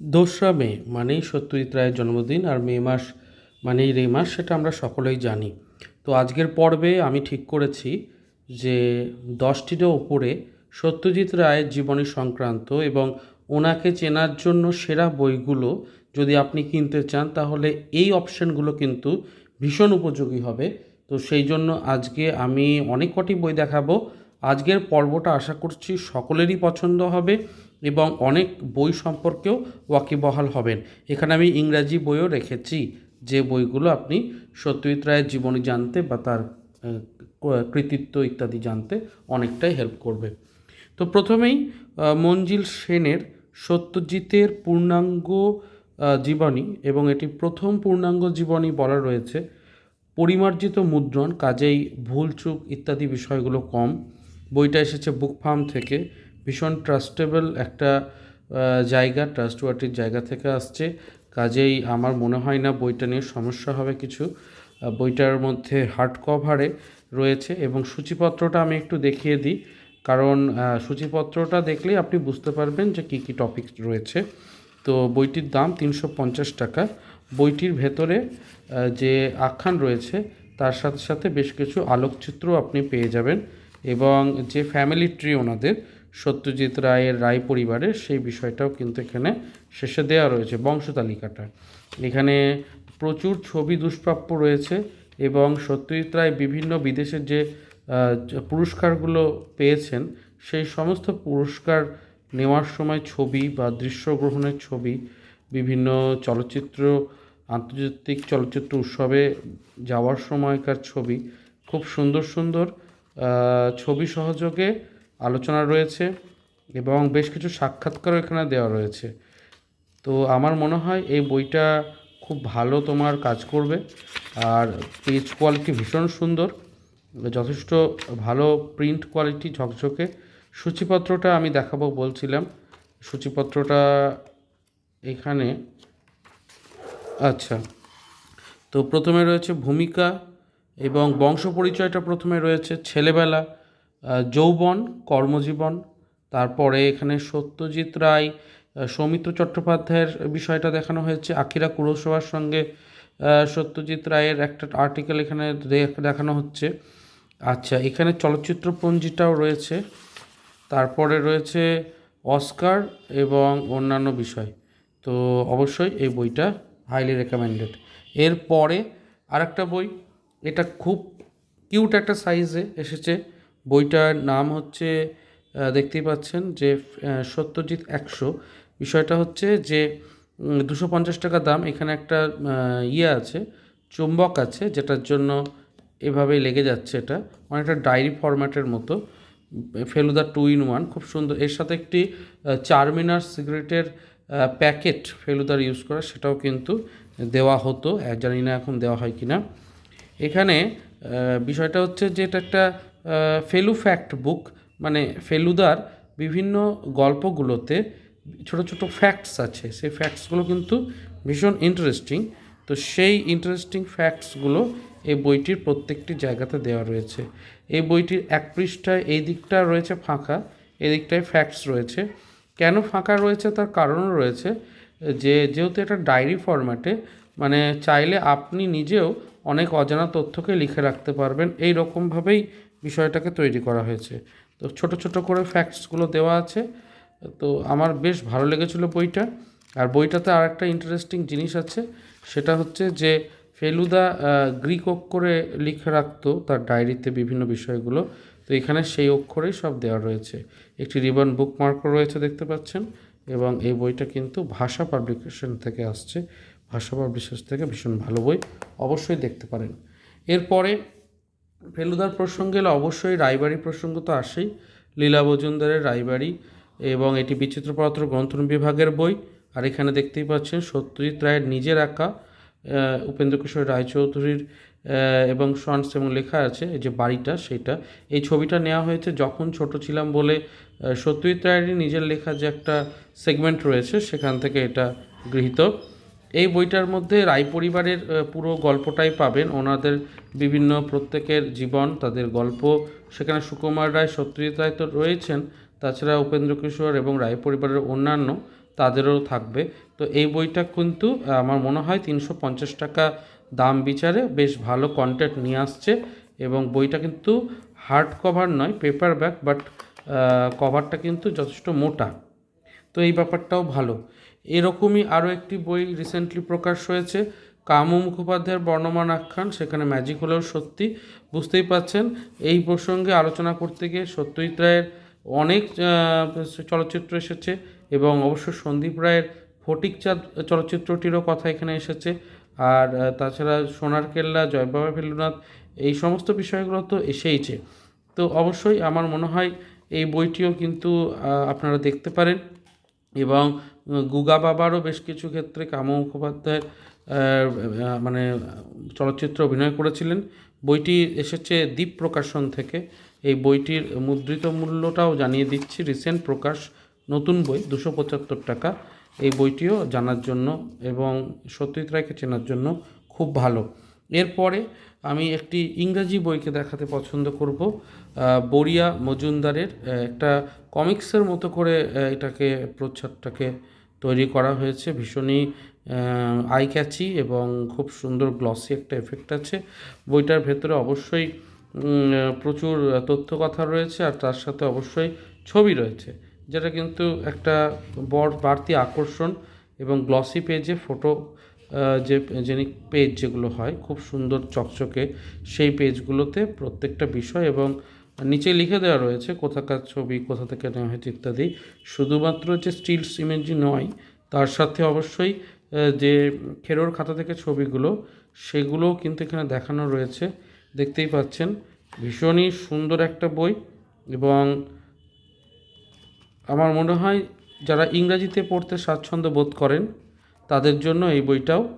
দোসরা মে, মানেই সত্যজিৎ রায়ের জন্মদিন আর মে মাস মানেই রে মাস, সেটা আমরা সকলেই জানি। তো আজকের পর্বে আমি ঠিক করেছি যে দশটিরও ওপরে সত্যজিৎ রায়ের জীবনী সংক্রান্ত এবং ওনাকে চেনার জন্য সেরা বইগুলো যদি আপনি কিনতে চান, তাহলে এই অপশানগুলো কিন্তু ভীষণ উপযোগী হবে। তো সেই জন্য আজকে আমি অনেক কটি বই দেখাবো। আজকের পর্বটা আশা করছি সকলেরই পছন্দ হবে এবং অনেক বই সম্পর্কেও ওয়াকিবহাল হবেন। এখানে আমি ইংরাজি বইও রেখেছি। যে বইগুলো আপনি সত্যজিৎ রায়ের জীবনী জানতে বা তার কৃতিত্ব ইত্যাদি জানতে অনেকটাই হেল্প করবে। তো প্রথমেই মঞ্জিল সেনের সত্যজিতের পূর্ণাঙ্গ জীবনী এবং এটি প্রথম পূর্ণাঙ্গ জীবনী বলা রয়েছে। পরিমার্জিত মুদ্রণ, কাজেই ভুল চুক ইত্যাদি বিষয়গুলো কম। বইটা এসেছে বুক ফার্ম থেকে। ভীষণ ট্রাস্টেবল একটা জায়গা ট্রাস্টওয়ার্টির জায়গা থেকে আসছে। কাজেই আমার মনে হয় না বইটা নিয়ে সমস্যা হবে কিছু। বইটার মধ্যে হার্ড কভারে রয়েছে এবং সূচিপত্রটা আমি একটু দেখিয়ে দিই। কারণ সূচিপত্রটা দেখলেই আপনি বুঝতে পারবেন যে কী কী টপিক রয়েছে। তো বইটির দাম তিনশো পঞ্চাশ টাকা। বইটির ভেতরে যে আখ্যান রয়েছে, তার সাথে সাথে বেশ কিছু আলোকচিত্র আপনি পেয়ে যাবেন। এবং যে ফ্যামিলি ট্রি ওনাদের, সত্যজিৎ রায়ের রায় পরিবারের, সেই বিষয়টাও কিন্তু এখানে শেষে দেওয়া রয়েছে বংশ তালিকাটা এখানে প্রচুর ছবি দুষ্প্রাপ্য রয়েছে এবং সত্যজিৎ রায় বিভিন্ন বিদেশের যে পুরস্কারগুলো পেয়েছেন, সেই সমস্ত পুরস্কার নেওয়ার সময় ছবি বা দৃশ্যগ্রহণের ছবি, বিভিন্ন চলচ্চিত্র, আন্তর্জাতিক চলচ্চিত্র উৎসবে যাওয়ার সময়কার ছবি, খুব সুন্দর সুন্দর ছবি সহযোগে আলোচনা রয়েছে এবং বেশ কিছু সাক্ষাৎকারও এখানে দেওয়া রয়েছে। তো আমার মনে হয় এই বইটা খুব ভালো তোমার কাজ করবে। আর পেজ কোয়ালিটি ভীষণ সুন্দর। যথেষ্ট ভালো প্রিন্ট কোয়ালিটি ঝকঝকে। সূচিপত্রটা আমি দেখাবো বলছিলাম। সূচিপত্রটা এখানে আচ্ছা। তো প্রথমে রয়েছে ভূমিকা এবং বংশ পরিচয়টা প্রথমে রয়েছে ছেলেবেলা যৌবন, কর্মজীবন, তারপরে এখানে সত্যজিৎ রায় সৌমিত্র চট্টোপাধ্যায়ের বিষয়টা দেখানো হয়েছে আকিরা কুরোসোয়ার সঙ্গে সত্যজিৎ রায়ের একটা আর্টিকেল এখানে দেখানো হচ্ছে। আচ্ছা এখানে চলচ্চিত্রপঞ্জিটাও রয়েছে, তারপরে রয়েছে অস্কার এবং অন্যান্য বিষয়। তো অবশ্যই এই বইটা হাইলি রেকমেন্ডেড এরপরে আরেকটা বই এটা খুব কিউট একটা সাইজে এসেছে। বইটার নাম হচ্ছে দেখতেই পাচ্ছেন যে সত্যজিৎ একশো। বিষয়টা হচ্ছে যে দুশো পঞ্চাশ টাকা দাম। এখানে একটা ইয়ে আছে, চুম্বক আছে, যেটার জন্য এভাবেই লেগে যাচ্ছে এটা। অনেকটা ডায়েরি ফরম্যাটের মতো। ফেলুদা টু ইন ওয়ান, খুব সুন্দর। এর সাথে একটি চারমিনার সিগারেটের প্যাকেট ফেলুদার ইউজ করা, সেটাও কিন্তু দেওয়া হতো। জানি না এখন দেওয়া হয় কি না এখানে বিষয়টা হচ্ছে যে এটা একটা ফেলু ফ্যাক্ট বুক মানে ফেলুদার বিভিন্ন গল্পগুলোতে ছোট ছোট ফ্যাক্টস আছে। সেই ফ্যাক্টসগুলো কিন্তু ভীষণ ইন্টারেস্টিং তো সেই ইন্টারেস্টিং ফ্যাক্টসগুলো এই বইটির প্রত্যেকটি জায়গাতে দেওয়া রয়েছে। এই বইটির এক পৃষ্ঠায় এই দিকটা রয়েছে ফাঁকা, এই দিকটায় ফ্যাক্টস রয়েছে। কেন ফাঁকা রয়েছে? তার কারণও রয়েছে যে, যেহেতু এটা ডায়েরি ফরম্যাটে মানে চাইলে আপনি নিজেও অনেক অজানা তথ্যকে লিখে রাখতে পারবেন। এই রকমভাবেই বিষয়টাকে তৈরি করা হয়েছে। তো ছোট ছোট করে ফ্যাক্টসগুলো দেওয়া আছে। তো আমার বেশ ভালো লেগেছিল বইটা। আর বইটাতে আর একটা ইন্টারেস্টিং জিনিস আছে। সেটা হচ্ছে যে ফেলুদা গ্রিক অক্ষরে লিখে রাখতো তার ডায়েরিতে বিভিন্ন বিষয়গুলো। তো এখানে সেই অক্ষরেই সব দেওয়া রয়েছে। একটি রিবন বুক বুকমার্কও রয়েছে দেখতে পাচ্ছেন। এবং এই বইটা কিন্তু ভাষা পাবলিকেশন থেকে আসছে। ভাষা পাবলিশার্স থেকে ভীষণ ভালো বই অবশ্যই দেখতে পারেন। এরপরে ফেলুদার প্রসঙ্গে এলে অবশ্যই রায়বাড়ি প্রসঙ্গ তো আসেই। লীলা মজুমদারের রায়বাড়ি এবং এটি বিচিত্রপত্র গ্রন্থন বিভাগের বই। আর এখানে দেখতেই পাচ্ছেন সত্যজিৎ রায়ের নিজের আঁকা আহ, উপেন্দ্র কিশোর রায়চৌধুরীর এবং সন্স এবং লেখা আছে এই যে বাড়িটা সেটা এই ছবিটা নেওয়া হয়েছে যখন ছোট ছিলাম বলে সত্যজিৎ রায়েরই নিজের লেখা যে একটা সেগমেন্ট রয়েছে সেখান থেকে এটা গৃহীত। এই বইটার মধ্যে রায় পরিবারের পুরো গল্পটাই পাবেন। ওনাদের বিভিন্ন প্রত্যেকের জীবন, তাদের গল্প। সেখানে সুকুমার রায় সত্যজিৎ রায় তো রয়েছেন, তাছাড়া উপেন্দ্র কিশোর এবং রায় পরিবারের অন্যান্য তাদেরও থাকবে। তো এই বইটা কিন্তু আমার মনে হয় তিনশো পঞ্চাশ টাকা দাম বিচারে বেশ ভালো কন্টেন্ট নিয়ে আসছে এবং বইটা কিন্তু হার্ড কভার নয় পেপার ব্যাক বাট কভারটা কিন্তু যথেষ্ট মোটা। তো এই ব্যাপারটাও ভালো। এরকমই আরও একটি বই রিসেন্টলি প্রকাশ হয়েছে, কামু মুখোপাধ্যায়ের বর্ণমান আখ্যান সেখানে ম্যাজিক হলেও সত্যি, বুঝতেই পাচ্ছেন। এই প্রসঙ্গে আলোচনা করতে গিয়ে সত্যজিৎ রায়ের অনেক চলচ্চিত্র এসেছে এবং অবশ্য সন্দীপ রায়ের ফটিক চাঁদ চলচ্চিত্রটিরও কথা এখানে এসেছে। আর তাছাড়া সোনার কেল্লা, জয়বাবা ফেলুনাথ এই সমস্ত বিষয়গুলো তো এসেইছে। তো অবশ্যই আমার মনে হয় এই বইটিও কিন্তু আপনারা দেখতে পারেন। এবং গুগা বাবারও বেশ কিছু ক্ষেত্রে কামু মুখোপাধ্যায়ের মানে চলচ্চিত্র অভিনয় করেছিলেন। বইটি এসেছে দ্বীপ প্রকাশন থেকে। এই বইটির মুদ্রিত মূল্যটাও জানিয়ে দিচ্ছি। রিসেন্ট প্রকাশ, নতুন বই, দুশো পঁচাত্তর টাকা। এই বইটিও জানার জন্য এবং সত্যজিৎ রায়কে চেনার জন্য খুব ভালো। এরপরে আমি একটি ইংরাজি বইকে দেখাতে পছন্দ করব বরিয়া মজুমদারের একটা কমিক্সের মতো করে এটাকে প্রচ্ছদটাকে তৈরি করা হয়েছে। ভীষণই আই ক্যাচি এবং খুব সুন্দর গ্লসি একটা এফেক্ট আছে। বইটার ভেতরে অবশ্যই প্রচুর তথ্য কথা রয়েছে আর তার সাথে অবশ্যই ছবি রয়েছে, যেটা কিন্তু একটা বড় বাড়তি আকর্ষণ এবং গ্লসি পেজে ফটো যে জেনিক পেজ যেগুলো হয়, খুব সুন্দর চকচকে সেই পেজগুলোতে প্রত্যেকটা বিষয় এবং নিচে লিখে দেওয়া রয়েছে কোথাকার ছবি, কোথা থেকে নেওয়া হয়েছে ইত্যাদি। শুধুমাত্র যে স্টিলস ইমেজই নয়, তার সাথে অবশ্যই যে খেরোর খাতা থেকে ছবিগুলো, সেগুলোও কিন্তু এখানে দেখানো রয়েছে। দেখতেই পাচ্ছেন, ভীষণই সুন্দর একটা বই এবং আমার মনে হয় যারা ইংরাজিতে পড়তে স্বাচ্ছন্দ্য বোধ করেন তাদের জন্য এই বইটাও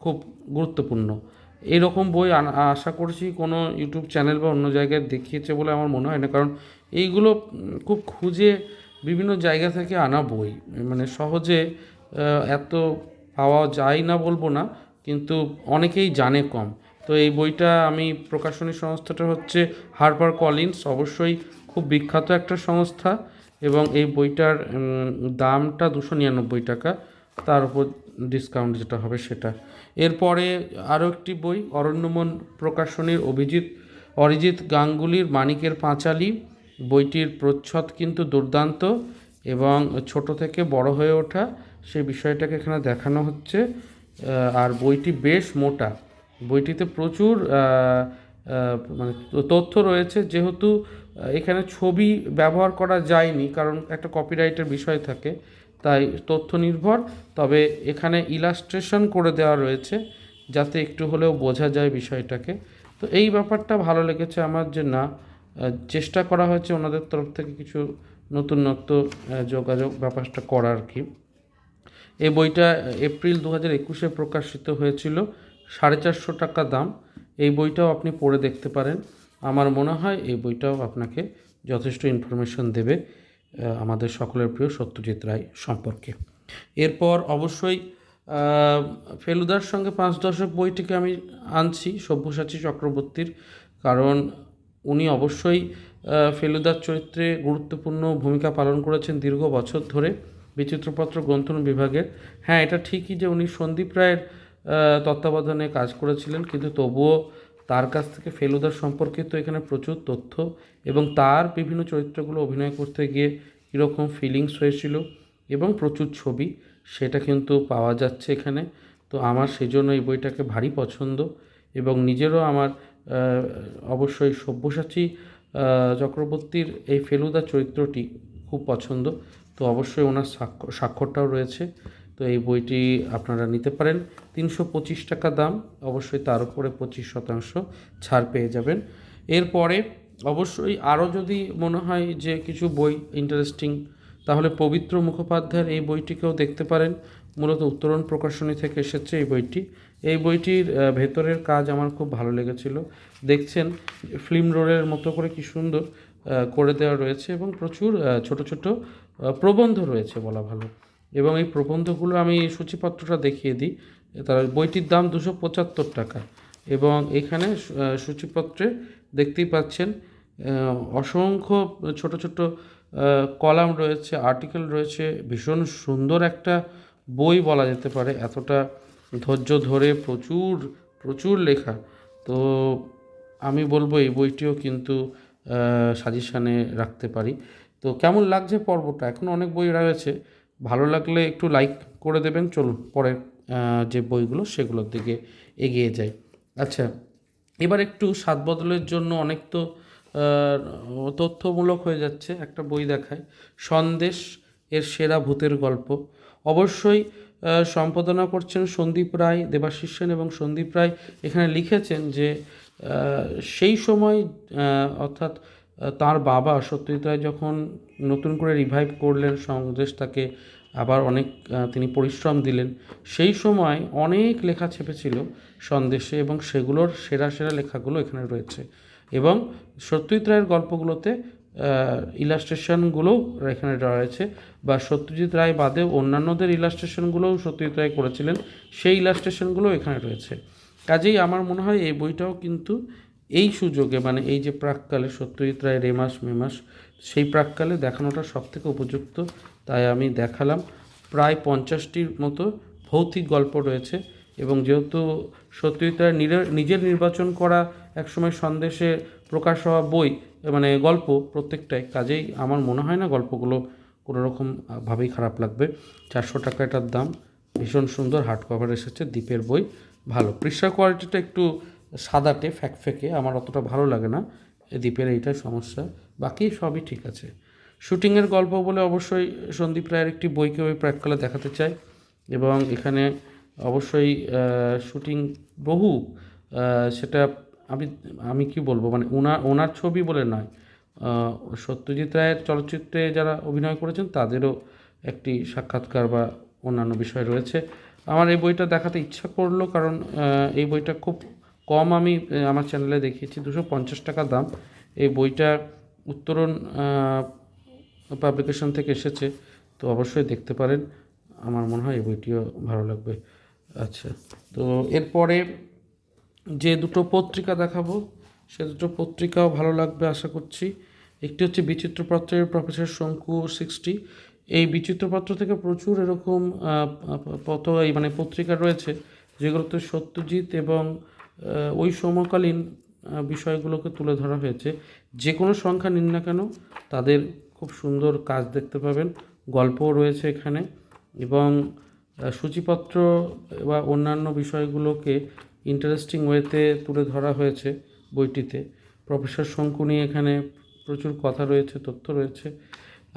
খুব গুরুত্বপূর্ণ। এইরকম বই আনা- আশা করছি কোনো ইউটিউব চ্যানেল বা অন্য জায়গায় দেখিয়েছে বলে আমার মনে হয় না। কারণ এইগুলো খুব খুঁজে বিভিন্ন জায়গা থেকে আনা বই। মানে সহজে এত পাওয়া যায় না বলব না, কিন্তু অনেকেই জানে কম। তো এই বইটা আমি প্রকাশনী সংস্থাটা হচ্ছে হারপার কলিন্স, অবশ্যই খুব বিখ্যাত একটা সংস্থা এবং এই বইটার দামটা দুশো নিরানব্বই টাকা। তার উপর ডিসকাউন্ট যেটা হবে সেটা। এরপরে আরও একটি বই, অরণ্যমন প্রকাশনীর অভিজিৎ, অরিজিৎ গাঙ্গুলির মানিকের পাঁচালী। বইটির প্রচ্ছদ কিন্তু দুর্দান্ত এবং ছোট থেকে বড় হয়ে ওঠা। সেই বিষয়টাকে এখানে দেখানো হচ্ছে। আর বইটি বেশ মোটা। বইটিতে প্রচুর মানে তথ্য রয়েছে। যেহেতু এখানে ছবি ব্যবহার করা যায়নি, কারণ একটা কপিরাইটের বিষয় থাকে। তাই তথ্য নির্ভর। তবে এখানে ইলাস্ট্রেশন করে দেওয়া রয়েছে যাতে একটু হলেও বোঝা যায় বিষয়টাকে। তো এই ব্যাপারটা ভালো লেগেছে আমার যে না চেষ্টা করা হয়েছে ওনাদের তরফ থেকে কিছু নতুনত্ব আহ, যোগাযোগ ব্যাপারটা করার কি। এই বইটা এপ্রিল দু হাজার একুশে প্রকাশিত হয়েছিল সাড়ে চারশো টাকা দাম। এই বইটাও আপনি পড়ে দেখতে পারেন। আমার মনে হয় এই বইটাও আপনাকে যথেষ্ট ইনফরমেশন দেবে। আমাদের সকলের প্রিয় সত্যজিৎ রায় সম্পর্কে। এরপর অবশ্যই ফেলুদার সঙ্গে পাঁচ দশক বইটিকে আমি আনছি, সব্যসাচী চক্রবর্তীর, কারণ উনি অবশ্যই ফেলুদার চরিত্রে গুরুত্বপূর্ণ ভূমিকা পালন করেছেন দীর্ঘ বছর ধরে বিচিত্রপত্র গ্রন্থন বিভাগের। হ্যাঁ এটা ঠিকই যে উনি সন্দীপ রায়ের তত্ত্বাবধানে কাজ করেছিলেন, কিন্তু তবুও তার কাছ থেকে ফেলুদার সম্পর্কে তো এখানে প্রচুর তথ্য এবং তার বিভিন্ন চরিত্রগুলো অভিনয় করতে গিয়ে কীরকম ফিলিংস হয়েছিল এবং প্রচুর ছবি, সেটা কিন্তু পাওয়া যাচ্ছে এখানে। তো আমার সেজন্য এই বইটাকে ভারী পছন্দ এবং নিজেরও আমার অবশ্যই সব্যসাচী চক্রবর্তীর এই ফেলুদা চরিত্রটি খুব পছন্দ। তো অবশ্যই ওনার স্বাক্ষর স্বাক্ষরটাও রয়েছে। তো এই বইটি আপনারা নিতে পারেন। তিনশো পঁচিশ টাকা দাম, অবশ্যই তার উপরে পঁচিশ শতাংশ ছাড় পেয়ে যাবেন। এরপরে অবশ্যই আরও যদি মনে হয় যে কিছু বই ইন্টারেস্টিং তাহলে পবিত্র মুখোপাধ্যায়ের এই বইটিকেও দেখতে পারেন। মূলত উত্তরণ প্রকাশনী থেকে এসেছে এই বইটি। এই বইটির ভেতরের কাজ আমার খুব ভালো লেগেছিল। দেখছেন ফিল্ম রোলের মতো করে কি সুন্দর করে দেওয়া রয়েছে এবং প্রচুর ছোট ছোট প্রবন্ধ রয়েছে বলা ভালো। এবং এই প্রবন্ধগুলো আমি সূচিপত্রটা দেখিয়ে দিই। তার বইটির দাম দুশো পঁচাত্তর টাকা এবং এখানে সূচিপত্রে দেখতেই পাচ্ছেন অসংখ্য ছোট ছোট কলাম রয়েছে, আর্টিকেল রয়েছে, ভীষণ সুন্দর একটা বই বলা যেতে পারে, এতটা ধৈর্য ধরে প্রচুর প্রচুর লেখা। তো আমি বলব এই বইটিও কিন্তু সাজেশানে রাখতে পারি। তো কেমন লাগছে পর্বটা? এখন অনেক বই রয়েছে ভালো লাগলে একটু লাইক করে দেবেন। চলুন পরে যে বইগুলো সেগুলোর দিকে এগিয়ে যাই। আচ্ছা এবার একটু স্বাদ বদলের জন্য অনেক তো তথ্যমূলক হয়ে যাচ্ছে একটা বই দেখায়। সন্দেশ এর সেরা ভূতের গল্প। অবশ্যই সম্পাদনা করছেন সন্দীপ রায়, দেবাশিস সেন এবং সন্দীপ রায় এখানে লিখেছেন যে সেই সময় অর্থাৎ তার বাবা সত্যজিৎ রায় যখন নতুন করে রিভাইভ করলেন সন্দেশটাকে আবার অনেক তিনি পরিশ্রম দিলেন, সেই সময় অনেক লেখা ছেপেছিল সন্দেশে এবং সেগুলোর সেরা সেরা লেখাগুলো এখানে রয়েছে এবং সত্যজিৎ রায়ের গল্পগুলোতে ইলাস্ট্রেশনগুলোও এখানে রয়েছে বা সত্যজিৎ রায় বাদে অন্যান্যদের ইলাস্ট্রেশনগুলোও সত্যজিৎ রায় করেছিলেন, সেই ইলাস্ট্রেশনগুলোও এখানে রয়েছে। কাজেই আমার মনে হয় এই বইটাও কিন্তু এই সুযোগে মানে এই যে প্রাককালে সত্যজিৎ রায় রেমাস মেমাস সেই প্রাককালে দেখানোটা সবথেকে উপযুক্ত। তাই আমি দেখালাম। প্রায় পঞ্চাশটির মতো ভৌতিক গল্প রয়েছে এবং যেহেতু সত্যজিৎ রায় নিজের নির্বাচন করা একসময় সন্দেশে প্রকাশ হওয়া বই মানে গল্প প্রত্যেকটাই, কাজেই আমার মনে হয় না গল্পগুলো কোনো রকম ভাবেই খারাপ লাগবে। চারশো টাকা এটার দাম, ভীষণ সুন্দর, হার্ড কভার এসেছে দ্বীপের বই। ভালো। পৃষ্ঠা কোয়ালিটিটা একটু সাদাটে ফ্যাকফেকে আমার অতটা ভালো লাগে না। দ্বীপের এইটাই সমস্যা। বাকি সবই ঠিক আছে। শুটিংয়ের গল্প বলে অবশ্যই সন্দীপ রায়ের একটি বইকে ওই প্রাককালে দেখাতে চাই এবং এখানে অবশ্যই শুটিং বহু সেটা আমি আমি কি বলব? মানে ওনার ওনার ছবি বলে নয়। সত্যজিৎ রায়ের চলচ্চিত্রে যারা অভিনয় করেছেন, তাদেরও একটি সাক্ষাৎকার বা অন্যান্য বিষয় রয়েছে। আমার এই বইটা দেখাতে ইচ্ছা করল, কারণ এই বইটা খুব কম আমি আমার চ্যানেলে দেখিয়েছি, দুশো পঞ্চাশ টাকা দাম। এই বইটা উত্তরণ পাবলিকেশন থেকে এসেছে, তো অবশ্যই দেখতে পারেন। আমার মনে হয় এই বইটিও ভালো লাগবে। আচ্ছা তো এরপরে যে দুটো পত্রিকা দেখাবো, সে দুটো পত্রিকাও ভালো লাগবে, আশা করছি। একটি হচ্ছে বিচিত্রপত্রের প্রফেসর শঙ্কু সিক্সটি এই বিচিত্রপত্র থেকে প্রচুর এরকম পত মানে পত্রিকা রয়েছে, যেগুলোতে সত্যজিৎ এবং ওই সমকালীন বিষয়গুলোকে তুলে ধরা হয়েছে। যে কোনো সংখ্যা নিন না কেন, তাদের খুব সুন্দর কাজ দেখতে পাবেন, গল্পও রয়েছে এখানে এবং সূচিপত্র বা অন্যান্য বিষয়গুলোকে ইন্টারেস্টিং ওয়েতে তুলে ধরা হয়েছে বইটিতে। প্রফেসর শঙ্কু নিয়ে এখানে প্রচুর কথা রয়েছে, তথ্য রয়েছে।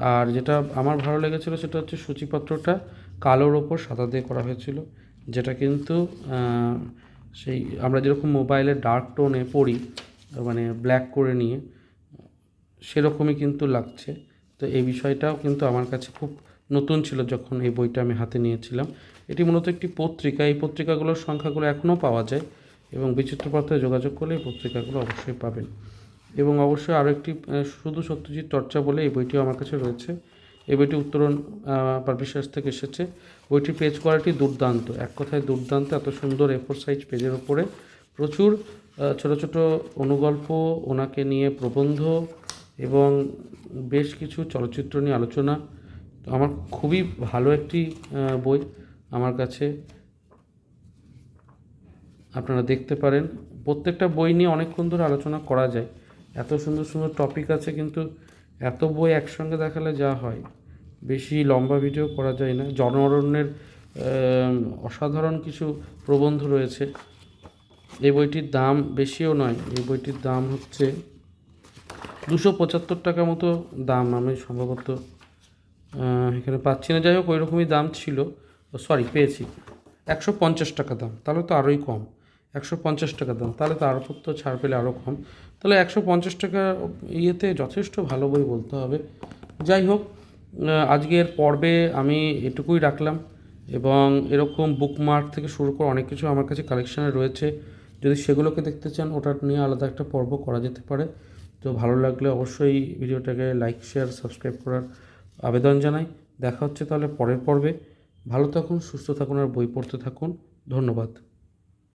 আর যেটা আমার ভালো লেগেছিলো সেটা হচ্ছে সূচিপত্রটা কালোর ওপর সাদা দিয়ে করা হয়েছিল, যেটা কিন্তু সেই আমরা যেরকম মোবাইলে ডার্ক টোনে পড়ি মানে ব্ল্যাক করে নিয়ে, সেরকমই কিন্তু লাগছে। তো এই বিষয়টাও কিন্তু আমার কাছে খুব নতুন ছিল যখন এই বইটা আমি হাতে নিয়েছিলাম। এটি মূলত একটি পত্রিকা, এই পত্রিকাগুলোর সংখ্যাগুলো এখনও পাওয়া যায় এবং বিচিত্রপত্রে যোগাযোগ করলে এই পত্রিকাগুলো অবশ্যই পাবেন। এবং অবশ্যই আরও একটি শুধু সত্যজিৎ চর্চা বলে এই বইটিও আমার কাছে রয়েছে। এই বইটি উত্তরণ পারবিশ্বাস থেকে এসেছে। বইটির পেজ কোয়ালিটি দুর্দান্ত। এক কথায় দুর্দান্ত, এত সুন্দর এফোর সাইজ পেজের ওপরে। প্রচুর ছোট ছোট অনুগল্প ওনাকে নিয়ে প্রবন্ধ এবং বেশ কিছু চলচ্চিত্র নিয়ে আলোচনা। আমার খুবই ভালো একটি বই আমার কাছে। আপনারা দেখতে পারেন। প্রত্যেকটা বই নিয়ে অনেকক্ষণ ধরে আলোচনা করা যায়। এত সুন্দর সুন্দর টপিক আছে কিন্তু এত বই একসঙ্গে দেখালে যা হয়। বেশি লম্বা ভিডিও করা যায় না। জন অরণ্যের অসাধারণ কিছু প্রবন্ধ রয়েছে। এই বইটির দাম বেশিও নয়, এই বইটির দাম হচ্ছে দুশো পঁচাত্তর টাকা মতো দাম আমি সম্ভবত এখানে পাচ্ছি না। যাই হোক ওই রকমই দাম ছিল। সরি পেয়েছি। একশো পঞ্চাশ টাকা দাম, তাহলে তো আরোই কম। একশো পঞ্চাশ টাকা দাম তাহলে তো আরও তো ছাড় পেলে আরও কম। তাহলে একশো পঞ্চাশ টাকা ইয়েতে যথেষ্ট ভালো বই বলতে হবে। যাই হোক আজকের পর্বে আমি এটুকুই রাখলাম এবং এরকম বুকমার্ক থেকে শুরু করে অনেক কিছু আমার কাছে কালেকশানে রয়েছে। যদি সেগুলোকে দেখতে চান, ওটা নিয়ে আলাদা একটা পর্ব করা যেতে পারে। তো ভালো লাগলে অবশ্যই ভিডিওটাকে লাইক শেয়ার সাবস্ক্রাইব করার আবেদন জানাই। দেখা হচ্ছে তাহলে পরের পর্বে। ভালো থাকুন, সুস্থ থাকুন আর বই পড়তে থাকুন। ধন্যবাদ।